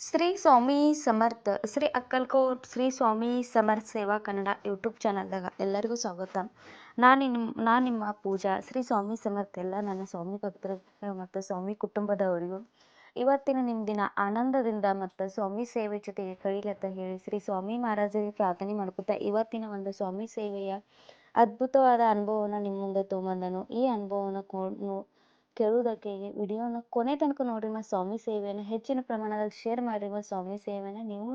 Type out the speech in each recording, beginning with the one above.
ಶ್ರೀ ಸ್ವಾಮಿ ಸಮರ್ಥ, ಶ್ರೀ ಅಕ್ಕಲ್ಕೋಟ್ ಶ್ರೀ ಸ್ವಾಮಿ ಸಮರ್ಥ ಸೇವಾ ಕನ್ನಡ ಯೂಟ್ಯೂಬ್ ಚಾನಲ್ದಾಗ ಎಲ್ಲರಿಗೂ ಸ್ವಾಗತ. ನಾನು ನಿಮ್ಮ ನಾನು ನಿಮ್ಮ ಪೂಜಾ, ಶ್ರೀ ಸ್ವಾಮಿ ಸಮರ್ಥ ಎಲ್ಲ ನನ್ನ ಸ್ವಾಮಿ ಭಕ್ತರಿಗೆ ಮತ್ತು ಸ್ವಾಮಿ ಕುಟುಂಬದವರಿಗೂ. ಇವತ್ತಿನ ನಿಮ್ಮ ದಿನ ಆನಂದದಿಂದ ಮತ್ತು ಸ್ವಾಮಿ ಸೇವೆ ಜೊತೆಗೆ ಕಳೀಲತ್ತ ಹೇಳಿ ಶ್ರೀ ಸ್ವಾಮಿ ಮಹಾರಾಜರಿಗೆ ಪ್ರಾರ್ಥನೆ ಮಾಡ್ಕೊತಾ ಇವತ್ತಿನ ಒಂದು ಸ್ವಾಮಿ ಸೇವೆಯ ಅದ್ಭುತವಾದ ಅನುಭವವನ್ನು ನಿಮ್ಮ ಮುಂದೆ ತೊಗೊಂಬಂದನು. ಈ ಅನುಭವವನ್ನು ಕೇಳುವುದಕ್ಕೆ ವಿಡಿಯೋನ ಕೊನೆ ತನಕ ನೋಡಿ ಮತ್ತು ಸ್ವಾಮಿ ಸೇವೆಯನ್ನು ಹೆಚ್ಚಿನ ಪ್ರಮಾಣದಲ್ಲಿ ಶೇರ್ ಮಾಡಿ ಮತ್ತು ಸ್ವಾಮಿ ಸೇವೆಯನ್ನು ನೀವು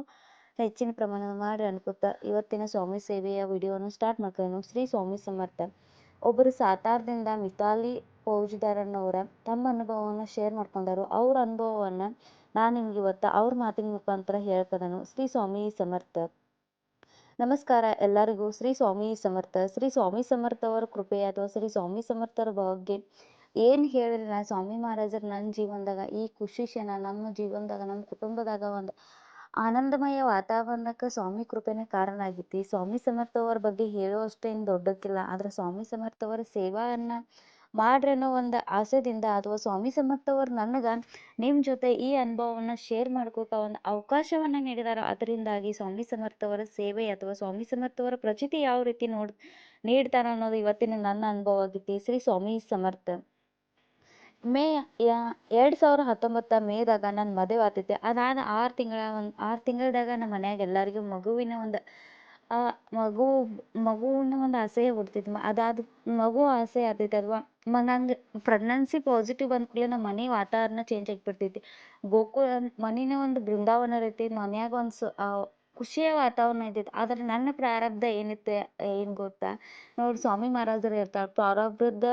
ಹೆಚ್ಚಿನ ಪ್ರಮಾಣದ ಮಾಡಿ ಅನ್ಕೋತಾ ಇವತ್ತಿನ ಸ್ವಾಮಿ ಸೇವೆಯ ವಿಡಿಯೋನ ಸ್ಟಾರ್ಟ್ ಮಾಡ್ಕೊಂಡು ಶ್ರೀ ಸ್ವಾಮಿ ಸಮರ್ಥ, ಒಬ್ಬರು ಸಾತಾರದಿಂದ ಮಿತಾಲಿ ಫೌಜ್ದಾರನ್ನವರ ತಮ್ಮ ಅನುಭವವನ್ನು ಶೇರ್ ಮಾಡ್ಕೊಂಡರು. ಅವ್ರ ಅನುಭವವನ್ನು ನಾನು ನಿಮ್ಗೆ ಇವತ್ತು ಅವ್ರ ಮಾತಿನ ಮುಖಾಂತರ ಹೇಳ್ಕೊದನು ಶ್ರೀ ಸ್ವಾಮಿ ಸಮರ್ಥ. ನಮಸ್ಕಾರ ಎಲ್ಲರಿಗೂ. ಶ್ರೀ ಸ್ವಾಮಿ ಸಮರ್ಥ. ಶ್ರೀ ಸ್ವಾಮಿ ಸಮರ್ಥ ಅವರ ಕೃಪೆ ಅಥವಾ ಶ್ರೀ ಸ್ವಾಮಿ ಸಮರ್ಥರ ಬಗ್ಗೆ ಏನು ನಾ ಸ್ವಾಮಿ ಮಹಾರಾಜರು ನನ್ನ ಜೀವನದಾಗ, ಈ ಖುಷಿ ಕ್ಷಣ ನಮ್ಮ ಜೀವನದಾಗ, ನಮ್ಮ ಕುಟುಂಬದಾಗ ಒಂದು ಆನಂದಮಯ ವಾತಾವರಣಕ್ಕೆ ಸ್ವಾಮಿ ಕೃಪೆನೇ ಕಾರಣ ಆಗೈತಿ. ಸ್ವಾಮಿ ಸಮರ್ಥ ಅವರ ಬಗ್ಗೆ ಹೇಳುವಷ್ಟು ಏನು ದೊಡ್ಡಕ್ಕಿಲ್ಲ, ಆದ್ರೆ ಸ್ವಾಮಿ ಸಮರ್ಥ ಅವರ ಸೇವೆಯನ್ನು ಮಾಡ್ರಿ ಅನ್ನೋ ಒಂದು ಆಸೆದಿಂದ ಅಥವಾ ಸ್ವಾಮಿ ಸಮರ್ಥ ಅವ್ರು ನನಗೆ ನಿಮ್ಮ ಜೊತೆ ಈ ಅನುಭವವನ್ನು ಶೇರ್ ಮಾಡ್ಕೋಕೆ ಒಂದು ಅವಕಾಶವನ್ನ ನೀಡಿದಾರ. ಅದರಿಂದಾಗಿ ಸ್ವಾಮಿ ಸಮರ್ಥ ಅವರ ಸೇವೆ ಅಥವಾ ಸ್ವಾಮಿ ಸಮರ್ಥ ಅವರ ಪ್ರಚಿತಿ ಯಾವ ರೀತಿ ನೋಡ್, ನೀಡ್ತಾರೆ ಅನ್ನೋದು ಇವತ್ತಿನ ನನ್ನ ಅನುಭವ ಆಗೈತಿ. ಶ್ರೀ ಸ್ವಾಮಿ ಸಮರ್ಥ. ಮೇ ಎರಡು ಸಾವಿರ ಹತ್ತೊಂಬತ್ತ ಮೇದಾಗ ನನ್ನ ಮದುವೆ ಆಗ್ತೈತಿ ಅದಾದ ಆರು ತಿಂಗಳ, ಒಂದು, ಆರು ತಿಂಗಳದಾಗ ನಮ್ಮ ಮನ್ಯಾಗ ಎಲ್ಲರಿಗೂ ಮಗುವಿನ ಒಂದು ಮಗು, ಮಗುವಿನ ಒಂದು ಆಸೆ ಹುಡ್ತೈತಿ ಅದಾದ ಮಗು ಆಸೆ ಆಗ್ತೈತಿ ಅಲ್ವಾ? ಮ, ನಂಗೆ ಪ್ರೆಗ್ನೆನ್ಸಿ ಪಾಸಿಟಿವ್ ಬಂದ ಕೂಡಲೇ ನಮ್ಮ ಮನೆ ವಾತಾವರಣ ಚೇಂಜ್ ಆಗಿಬಿಡ್ತೈತಿ ಗೋಕುಲ, ಮನಿನ ಒಂದು ಬೃಂದಾವನ ರೀತಿ ಮನ್ಯಾಗ ಒಂದು ಸ ಖುಷಿಯ ವಾತಾವರಣ ಇದ್ದಿತ್ತು. ಆದರೆ ನನ್ನ ಪ್ರಾರಬ್ಧ ಏನಿತ್ತು, ಏನು ಗೊತ್ತಾ? ನೋಡಿ ಸ್ವಾಮಿ ಮಹಾರಾಜರು ಇರ್ತಾರೆ ಪ್ರಾರಬ್ಧದ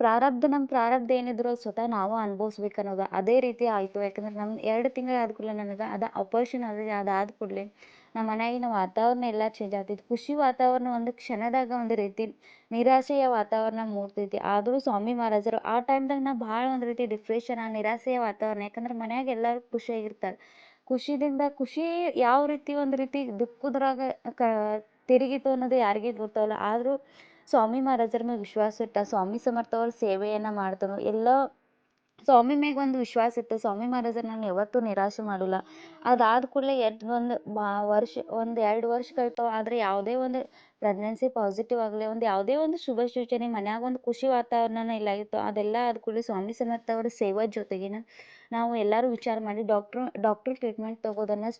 ಪ್ರಾರಬ್ಧ ನಮ್ಮ ಪ್ರಾರಬ್ಧ ಏನಿದ್ರು ಸ್ವತಃ ನಾವು ಅನುಭವಿಸ್ಬೇಕು ಅನ್ನೋದು ಅದೇ ರೀತಿ ಆಯಿತು. ಯಾಕಂದ್ರೆ ನಮ್ಮ ಎರಡು ತಿಂಗಳು ಆದ ಕೂಡಲೇ ನನಗೆ ಅದು ಆಪರೇಷನ್ ಆದ ಅದಾದ ಕೂಡಲೇ ನಮ್ಮ ಮನ್ಯಾಗಿನ ವಾತಾವರಣ ಎಲ್ಲಾ ಚೇಂಜ್ ಆಗ್ತೈತಿ ಖುಷಿ ವಾತಾವರಣ ಒಂದು ಕ್ಷಣದಾಗ ಒಂದು ರೀತಿ ನಿರಾಶೆಯ ವಾತಾವರಣ ಮೂಡ್ತೈತಿ. ಆದರೂ ಸ್ವಾಮಿ ಮಹಾರಾಜರು ಆ ಟೈಮ್ದಾಗ ನಾ ಭಾಳ ಒಂದು ರೀತಿ ಡಿಪ್ರೆಷನ್ ಆ, ನಿರಾಸೆಯ ವಾತಾವರಣ. ಯಾಕಂದ್ರ ಮನ್ಯಾಗ ಎಲ್ಲರೂ ಖುಷಿಯಾಗಿರ್ತಾರೆ ಖುಷಿದಿಂದ ಖುಷಿ ಯಾವ ರೀತಿ ಒಂದು ರೀತಿ ದುಃಖದ್ರಾಗ ಕ ತಿರುಗಿತು ಅನ್ನೋದು ಯಾರಿಗೂ ಗೊತ್ತಾಗಲ್ಲ. ಆದರೂ ಸ್ವಾಮಿ ಮಹಾರಾಜರ ಮೇಲೆ ವಿಶ್ವಾಸ ಇಟ್ಟ, ಸ್ವಾಮಿ ಸಮರ್ಥ ಅವ್ರ ಸೇವೆಯನ್ನು ಮಾಡ್ತಾನೋ, ಎಲ್ಲ ಸ್ವಾಮಿ ಮ್ಯಾಗ ಒಂದು ವಿಶ್ವಾಸ ಇತ್ತು. ಸ್ವಾಮಿ ಮಹಾರಾಜರು ನಾನು ಯಾವತ್ತೂ ನಿರಾಶೆ ಮಾಡಿಲ್ಲ. ಅದಾದ ಕೂಡಲೇ ಎರಡು ಒಂದು ಬಾ ವರ್ಷ, ಒಂದು ಎರಡು ವರ್ಷ ಕಳಿತಾವ. ಆದರೆ ಯಾವುದೇ ಒಂದು ಪ್ರೆಗ್ನೆನ್ಸಿ ಪಾಸಿಟಿವ್ ಆಗಲಿ, ಒಂದು ಯಾವುದೇ ಒಂದು ಶುಭ ಸೂಚನೆ, ಮನ್ಯಾಗ ಒಂದು ಖುಷಿ ವಾತಾವರಣನ ಇಲ್ಲ ಆಗಿತ್ತು ಅದೆಲ್ಲ ಆದ ಕೂಡಲೇ ಸ್ವಾಮಿ ಸಮರ್ಥ ಅವರ ಸೇವೆ ಜೊತೆಗಿನ ನಾವು ಎಲ್ಲರೂ ವಿಚಾರ ಮಾಡಿ ಡಾಕ್ಟ್ರು ಡಾಕ್ಟ್ರ್ ಟ್ರೀಟ್ಮೆಂಟ್ ತೊಗೋದನ್ನು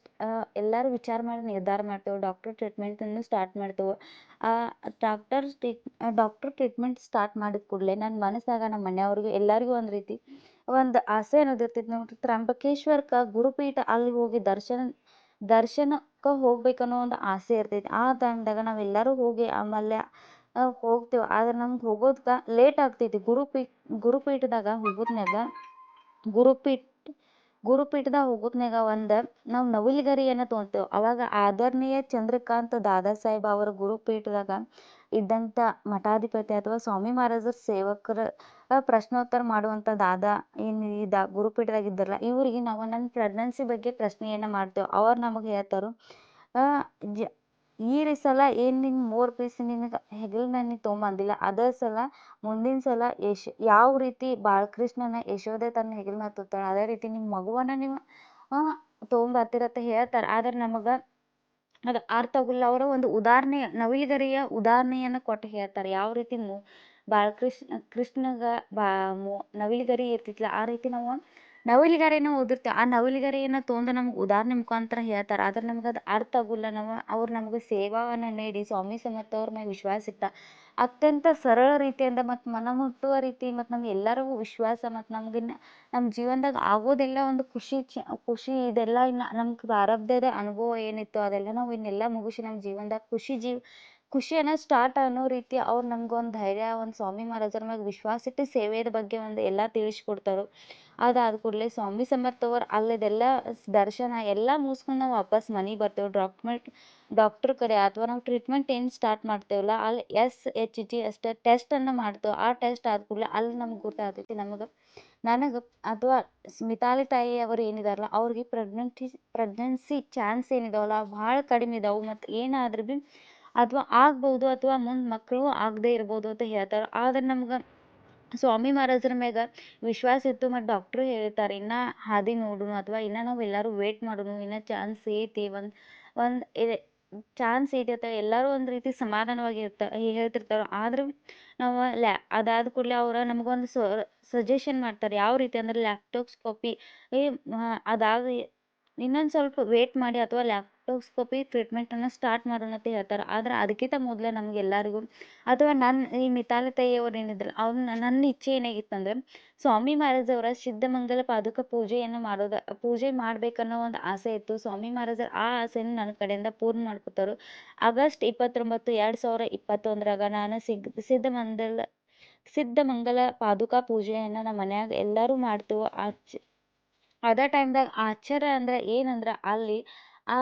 ಎಲ್ಲರೂ ವಿಚಾರ ಮಾಡಿ ನಿರ್ಧಾರ ಮಾಡ್ತೇವೆ ಡಾಕ್ಟ್ರ್ ಟ್ರೀಟ್ಮೆಂಟನ್ನು ಸ್ಟಾರ್ಟ್ ಮಾಡ್ತೇವೆ. Doctor treat doctor treatment start ಮಾಡಿದ ಕೂಡಲೇ ನನ್ನ ಮನಸ್ಸಾಗ ನಮ್ಮ ಮನೆಯವ್ರಿಗೂ ಎಲ್ಲರಿಗೂ ಒಂದು ರೀತಿ ಒಂದು ಆಸೆ ಅನ್ನೋದು ಇರ್ತೈತಿ ನೋಡ್ರಿ. ತ್ರಂಬಕೇಶ್ವರಕ್ಕೆ ಗುರುಪೀಠ ಅಲ್ಲಿ ಹೋಗಿ ದರ್ಶನ, ದರ್ಶನಕ್ಕೆ ಹೋಗ್ಬೇಕನ್ನೋ ಒಂದು ಆಸೆ ಇರ್ತೈತಿ. ಆ ಟೈಮ್ದಾಗ ನಾವೆಲ್ಲರೂ ಹೋಗಿ ಆಮೇಲೆ ಹೋಗ್ತೇವೆ. ಆದ್ರೆ ನಮ್ಗೆ ಹೋಗೋದಕ್ಕೆ ಲೇಟ್ ಆಗ್ತೈತಿ. ಗುರುಪೀಠ ಗುರುಪೀಠದಾಗ ಹೋಗೋದ್ನಾಗ ಗುರುಪೀಠ ಗುರುಪೀಠದಾಗ ಹೋಗೋದ್ನಾಗ ಒಂದು ನಾವು ನವಿಲುಗರಿಯನ್ನು ತೊಗೊತೇವೆ ಅವಾಗ ಆದರಣೀಯ ಚಂದ್ರಕಾಂತ್ ದಾದಾ ಸಾಹೇಬ್ ಅವರ ಗುರುಪೀಠದಾಗ ಇದ್ದಂಥ ಮಠಾಧಿಪತಿ ಅಥವಾ ಸ್ವಾಮಿ ಮಹಾರಾಜರ ಸೇವಕರ ಪ್ರಶ್ನೋತ್ತರ ಮಾಡುವಂಥ ದಾದಾ ಏನು ಇದ ಗುರುಪೀಠದಾಗ ಇದ್ದಾರಲ್ಲ, ಇವರಿಗೆ ನಾವು ನನ್ನ ಪ್ರೆಗ್ನೆನ್ಸಿ ಬಗ್ಗೆ ಪ್ರಶ್ನೆಯನ್ನು ಮಾಡ್ತೇವೆ. ಅವ್ರು ನಮಗೆ ಹೇಳ್ತಾರೆ ಜ ಈ ಸಲ ಏನು ನಿನ್ನ ಮೂರು ಪೀಸ್ ನಿನಗೆ ಹೆಗಲಿನ ನೀ ತೊಗೊಂಬಂದಿಲ್ಲ. ಅದೇ ಸಲ ಮುಂದಿನ ಸಲ ಯಶ್ ಯಾವ ರೀತಿ ಬಾಲಕೃಷ್ಣನ ಯಶೋದೆ ತನ್ನ ಹೆಗಲಿನ ತುತ್ತಾಳೆ ಅದೇ ರೀತಿ ನಿಮ್ಮ ಮಗುವನ್ನು ನೀವು ಅಂತ ಹೇಳ್ತಾರೆ. ಆದ್ರೆ ನಮಗೆ ಅದು ಅರ್ಥ ಆಗುಲ್ಲ. ಅವರ ಒಂದು ಉದಾಹರಣೆ ನವಿಲುಗರಿಯ ಉದಾಹರಣೆಯನ್ನು ಕೊಟ್ಟು ಹೇಳ್ತಾರೆ. ಯಾವ ರೀತಿ ಬಾಲಕೃಷ್ಣ, ಕೃಷ್ಣಗ ಬಾ ಮು ನವಿಲುಗರಿ ಇರ್ತಿತ್ತಲ್ಲ ಆ ರೀತಿ ನಾವು ನವಿಲುಗರಿನ ಓದಿರ್ತೀವಿ ಆ ನವಿಲುಗರಿಯನ್ನು ತೊಗೊಂಡು ನಮ್ಗೆ ಉದಾಹರಣೆ ಮುಖಾಂತರ ಹೇಳ್ತಾರೆ. ಆದ್ರೆ ನಮ್ಗೆ ಅದು ಅರ್ಥ ಆಗೋಲ್ಲ. ನಾವು, ಅವ್ರು ನಮ್ಗೆ ಸೇವಾವನ್ನು ನೀಡಿ, ಸ್ವಾಮಿ ಸಮರ್ಥ ಅವ್ರ ವಿಶ್ವಾಸ ಇಟ್ಟ, ಅತ್ಯಂತ ಸರಳ ರೀತಿಯಿಂದ ಮತ್ತು ಮನ ಮುಟ್ಟುವ ರೀತಿ ಮತ್ತು ನಮ್ಗೆ ಎಲ್ಲರಿಗೂ ವಿಶ್ವಾಸ ಮತ್ತು ನಮ್ಗಿನ್ನ ನಮ್ಮ ಜೀವನದಾಗ ಆಗೋದೆಲ್ಲ ಒಂದು ಖುಷಿ ಚ, ಖುಷಿ ಇದೆಲ್ಲ ಇನ್ನು ನಮ್ಗೆ ಪ್ರಾರಬ್ಧದ ಅನುಭವ ಏನಿತ್ತು ಅದೆಲ್ಲ ನಾವು ಇನ್ನೆಲ್ಲ ಮುಗಿಸಿ ನಮ್ಮ ಜೀವನದಾಗ ಖುಷಿ ಜೀವ ಖುಷಿಯನ್ನು ಸ್ಟಾರ್ಟ್ ಅನ್ನೋ ರೀತಿ ಅವ್ರು ನಮ್ಗೊಂದು ಧೈರ್ಯ, ಒಂದು ಸ್ವಾಮಿ ಮಹಾರಾಜರ ಮ್ಯಾಗ ವಿಶ್ವಾಸ ಇಟ್ಟು ಸೇವೆದ ಬಗ್ಗೆ ಒಂದು ಎಲ್ಲ ತಿಳಿಸ್ಕೊಡ್ತಾರೆ. ಅದಾದ ಕೂಡಲೇ ಸ್ವಾಮಿ ಸಮರ್ಥ ಅವ್ರು ಅಲ್ಲಿದೆಲ್ಲ ದರ್ಶನ ಎಲ್ಲ ಮುಗಿಸ್ಕೊಂಡು ನಾವು ವಾಪಸ್ ಮನೆಗೆ ಬರ್ತೇವೆ. ಡಾಕ್ಟ್ಮೆಂಟ್ ಡಾಕ್ಟ್ರ್ ಕಡೆ ಅಥವಾ ನಾವು ಟ್ರೀಟ್ಮೆಂಟ್ ಏನು ಸ್ಟಾರ್ಟ್ ಮಾಡ್ತೇವಲ್ಲ, ಅಲ್ಲಿ ಎಸ್ ಎಚ್ ಜಿ ಅಷ್ಟೇ ಟೆಸ್ಟನ್ನು ಮಾಡ್ತೇವೆ. ಆ ಟೆಸ್ಟ್ ಆದ ಕೂಡಲೇ ಅಲ್ಲಿ ನಮ್ಗೆ ಗೊತ್ತಾಗ್ತೈತಿ ನಮಗೆ, ನನಗೆ ಅಥವಾ ಮಿತಾಲಿ ತಾಯಿ ಅವರು ಏನಿದಾರಲ್ಲ ಅವ್ರಿಗೆ ಪ್ರೆಗ್ನೆಂಟಿ ಪ್ರೆಗ್ನೆನ್ಸಿ ಚಾನ್ಸ್ ಏನಿದಾವಲ್ಲ, ಭಾಳ ಕಡಿಮೆ ಇದಾವೆ. ಮತ್ತು ಏನಾದ್ರೂ ಭೀ ಅಥವಾ ಆಗ್ಬೋದು ಅಥವಾ ಮುಂದೆ ಮಕ್ಕಳು ಆಗದೇ ಇರ್ಬೋದು ಅಂತ ಹೇಳ್ತಾರೆ. ಆದ್ರೆ ನಮ್ಗೆ ಸ್ವಾಮಿ ಮಹಾರಾಜರ ಮ್ಯಾಗ ವಿಶ್ವಾಸ ಇತ್ತು ಮತ್ತು ಡಾಕ್ಟ್ರು ಹೇಳ್ತಾರೆ ಇನ್ನೂ ಹಾದಿ ನೋಡುನು ಅಥವಾ ಇನ್ನು ನಾವು ಎಲ್ಲರೂ ವೇಟ್ ಮಾಡೋಣ ಇನ್ನು ಚಾನ್ಸ್ ಐತಿ, ಒಂದು ಒಂದು ಇದೆ ಚಾನ್ಸ್ ಐತಿ ಅಂತ ಎಲ್ಲರೂ ಒಂದು ರೀತಿ ಸಮಾಧಾನವಾಗಿ ಇರ್ತಾ, ಹೇಳ್ತಿರ್ತಾರೆ. ಆದರೂ ನಾವು ಲ್ಯಾ, ಅದಾದ ಕೂಡಲೇ ಅವ್ರು ನಮಗೊಂದು ಸಜೆಷನ್ ಮಾಡ್ತಾರೆ, ಯಾವ ರೀತಿ ಅಂದ್ರೆ ಲ್ಯಾಪ್ಟಾಕ್ಸ್ ಕಾಪಿ ಅದಾದ, ಇನ್ನೊಂದು ಸ್ವಲ್ಪ ವೇಟ್ ಮಾಡಿ ಅಥವಾ ಲ್ಯಾಪ್ಟಾಪ್ಸ್ಕೋಪಿ ಟ್ರೀಟ್ಮೆಂಟನ್ನು ಸ್ಟಾರ್ಟ್ ಮಾಡೋಣ ಅಂತ ಹೇಳ್ತಾರೆ. ಆದ್ರೆ ಅದಕ್ಕಿಂತ ಮೊದಲೇ ನಮಗೆಲ್ಲರಿಗೂ, ಅಥವಾ ನನ್ನ ಈ ಮಿತಾಲಿ ತಾಯಿಯವ್ರು ಏನಿದ್ರು, ಅವ್ರು ನನ್ನ ಇಚ್ಛೆ ಏನಾಗಿತ್ತಂದರೆ, ಸ್ವಾಮಿ ಮಹಾರಾಜವರ ಅವರ ಸಿದ್ಧಮಂಗಲ ಪಾದುಕ ಪೂಜೆಯನ್ನು ಮಾಡೋದು, ಪೂಜೆ ಮಾಡಬೇಕನ್ನೋ ಒಂದು ಆಸೆ ಇತ್ತು. ಸ್ವಾಮಿ ಮಹಾರಾಜರು ಆ ಆಸೆಯನ್ನು ನನ್ನ ಕಡೆಯಿಂದ ಪೂರ್ಣ ಮಾಡ್ಕೊತಾರ ಆಗಸ್ಟ್ ಇಪ್ಪತ್ತೊಂಬತ್ತು, ಎರಡು ಸಾವಿರ ಇಪ್ಪತ್ತೊಂದರಾಗ ನಾನು ಸಿಗ್ ಸಿದ್ಧಮಂಗಲ ಸಿದ್ಧಮಂಗಲ ಪಾದುಕಾ ಪೂಜೆಯನ್ನು ನಮ್ಮ ಮನ್ಯಾಗ ಎಲ್ಲರೂ ಮಾಡ್ತೇವೆ ಅದ ಅದೇ ಟೈಮ್ದಾಗ ಆಶ್ಚರ್ಯ ಅಂದ್ರೆ ಏನಂದ್ರೆ ಅಲ್ಲಿ ಆ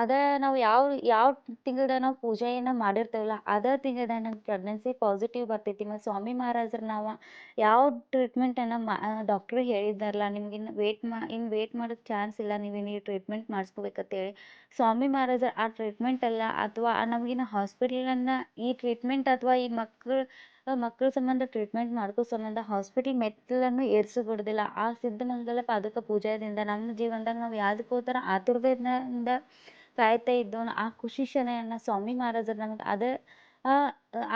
ಅದ ನಾವು ಯಾವ ಯಾವ ತಿಂಗಳ್ದಾಗ ನಾವು ಪೂಜೆಯನ್ನು ಮಾಡಿರ್ತೇವಲ್ಲ, ಅದ ತಿಂಗಳ್ದಾಗ ನಂಗೆ ಪ್ರೆಗ್ನೆನ್ಸಿ ಪಾಸಿಟಿವ್ ಬರ್ತೈತಿ. ಮತ್ತು ಸ್ವಾಮಿ ಮಹಾರಾಜರು ನಾವು ಯಾವ ಟ್ರೀಟ್ಮೆಂಟನ್ನು ಮಾ ಡಾಕ್ಟ್ರು ಹೇಳಿದ್ದಾರಲ್ಲ, ನಿಮ್ಗೆ ಇನ್ನು ವೇಟ್ ಮಾ ಇನ್ನು ವೇಟ್ ಮಾಡೋಕ್ಕೆ ಚಾನ್ಸ್ ಇಲ್ಲ, ನೀವು ಇನ್ನು ಈ ಟ್ರೀಟ್ಮೆಂಟ್ ಮಾಡಿಸ್ಕೋಬೇಕಂತೇಳಿ. ಸ್ವಾಮಿ ಮಹಾರಾಜರು ಆ ಟ್ರೀಟ್ಮೆಂಟ್ ಅಲ್ಲ, ಅಥವಾ ನಮಗಿನ್ನು ಹಾಸ್ಪಿಟಲನ್ನು ಈ ಟ್ರೀಟ್ಮೆಂಟ್ ಅಥವಾ ಈ ಮಕ್ಕಳು ಮಕ್ಕಳ ಸಂಬಂಧ ಟ್ರೀಟ್ಮೆಂಟ್ ಮಾಡ್ಕೋ ಸಂಬಂಧ ಹಾಸ್ಪಿಟಲ್ ಮೆಟ್ಟಿಲನ್ನು ಏರಿಸಿಕೊಡೋದಿಲ್ಲ. ಆ ಸಿದ್ಧಮಂಗಲ ಪಾದುಕ ಪೂಜೆಯಿಂದ ನಮ್ಮ ಜೀವನದಾಗ ನಾವು ಯಾವ್ದಕ್ಕೋಸ್ಕರ ಆತುರದಿಂದ ಕಾಯ್ತಾ ಇದ್ದೋ ಆ ಖುಷಿ ಕ್ಷಣವನ್ನು ಸ್ವಾಮಿ ಮಹಾರಾಜರು ನಮ್ಗೆ ಅದ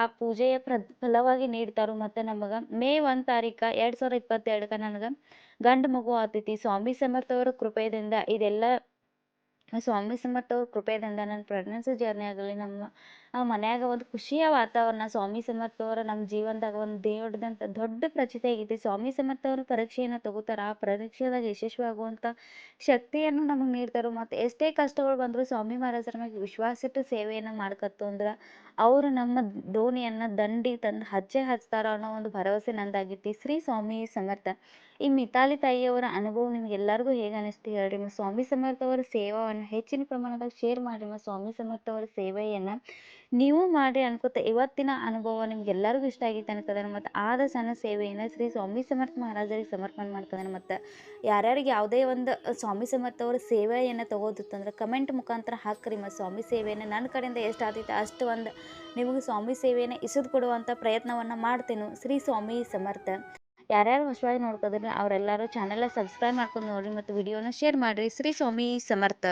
ಆ ಪೂಜೆಯ ಫಲವಾಗಿ ನೀಡ್ತಾರೆ. ಮತ್ತು ನಮಗೆ ಮೇ ಒಂದು ತಾರೀಕು ಎರಡು ಸಾವಿರ ಇಪ್ಪತ್ತೆರಡಕ್ಕ ನನಗೆ ಗಂಡು ಮಗು ಆತೈತಿ. ಸ್ವಾಮಿ ಸಮರ್ಥ ಅವರ ಕೃಪೆಯಿಂದ ಇದೆಲ್ಲ, ಸ್ವಾಮಿ ಸಮರ್ಥ ಅವ್ರ ಕೃಪೆಯಿಂದ ನನ್ನ ಪ್ರೆಗ್ನೆನ್ಸಿ ಜರ್ನಿ ಆಗಲಿ, ನಮ್ಮ ಮನ್ಯಾಗ ಒಂದು ಖುಷಿಯ ವಾತಾವರಣ, ಸ್ವಾಮಿ ಸಮರ್ಥ ಅವರ ನಮ್ಮ ಜೀವನದಾಗ ಒಂದು ದೇವ್ರದಂಥ ದೊಡ್ಡ ಪ್ರಚಿತಿ ಆಗೈತಿ ಸ್ವಾಮಿ ಸಮರ್ಥ ಅವರು ಪರೀಕ್ಷೆಯನ್ನು ತಗೋತಾರೆ, ಆ ಪರೀಕ್ಷೆದಾಗ ಯಶಸ್ವಿ ಆಗುವಂಥ ಶಕ್ತಿಯನ್ನು ನಮಗೆ ನೀಡ್ತಾರೆ. ಮತ್ತು ಎಷ್ಟೇ ಕಷ್ಟಗಳು ಬಂದರೂ ಸ್ವಾಮಿ ಮಹಾರಾಜರ ಮ್ಯಾಗ ವಿಶ್ವಾಸ ಇಟ್ಟು ಸೇವೆಯನ್ನು ಮಾಡ್ಕತ್ತು ಅಂದ್ರೆ ಅವರು ನಮ್ಮ ದೋಣಿಯನ್ನು ದಂಡಿ ತಂದು ಹಚ್ಚೆ ಹಚ್ತಾರೋ ಅನ್ನೋ ಒಂದು ಭರವಸೆ ನಂದಾಗೈತಿ. ಶ್ರೀ ಸ್ವಾಮಿ ಸಮರ್ಥ. ಈ ಮಿತಾಲಿ ತಾಯಿಯವರ ಅನುಭವ ನಿಮ್ಗೆ ಎಲ್ಲರಿಗೂ ಹೇಗೆ ಅನಿಸ್ತು ಹೇಳ್ರಿ? ಸ್ವಾಮಿ ಸಮರ್ಥ ಅವರ ಸೇವೆಯನ್ನು ಹೆಚ್ಚಿನ ಪ್ರಮಾಣದಾಗ ಶೇರ್ ಮಾಡ್ರಿ. ಸ್ವಾಮಿ ಸಮರ್ಥ ಅವರ ಸೇವೆಯನ್ನು ನೀವು ಮಾಡಿ ಅನ್ಕೋತ, ಇವತ್ತಿನ ಅನುಭವ ನಿಮ್ಗೆ ಎಲ್ಲರಿಗೂ ಇಷ್ಟ ಆಗಿತ್ತು ಅನ್ಕೋದಾರೆ ಮತ್ತು ಆದ ಸಣ್ಣ ಸೇವೆಯನ್ನು ಶ್ರೀ ಸ್ವಾಮಿ ಸಮರ್ಥ ಮಹಾರಾಜರಿಗೆ ಸಮರ್ಪಣೆ ಮಾಡ್ತಿದ್ದಾನೆ ಮತ್ತು ಯಾರ್ಯಾರಿಗೆ ಯಾವುದೇ ಒಂದು ಸ್ವಾಮಿ ಸಮರ್ಥ ಅವ್ರ ಸೇವೆಯನ್ನು ತಗೋದಿತ್ತಂದ್ರೆ ಕಮೆಂಟ್ ಮುಖಾಂತರ ಹಾಕ್ರಿ. ಮತ್ತು ಸ್ವಾಮಿ ಸೇವೆಯನ್ನು ನನ್ನ ಕಡೆಯಿಂದ ಎಷ್ಟು ಆಗ್ತೈತೆ ಅಷ್ಟು ಒಂದು ನಿಮಗೆ ಸ್ವಾಮಿ ಸೇವೆಯನ್ನು ಇಸಿದು ಕೊಡುವಂಥ ಪ್ರಯತ್ನವನ್ನು ಮಾಡ್ತೇನೆ. ಶ್ರೀ ಸ್ವಾಮಿ ಸಮರ್ಥ. ಯಾರ್ಯಾರು ಹೊಸವಾಗಿ ನೋಡ್ಕೋದ್ರೆ ಅವರೆಲ್ಲರೂ ಚಾನೆಲ್ ಸಬ್ಸ್ಕ್ರೈಬ್ ಮಾಡ್ಕೊಂಡು ನೋಡಿರಿ. ಮತ್ತು ವಿಡಿಯೋನ ಶೇರ್ ಮಾಡಿರಿ. ಶ್ರೀ ಸ್ವಾಮಿ ಸಮರ್ಥ.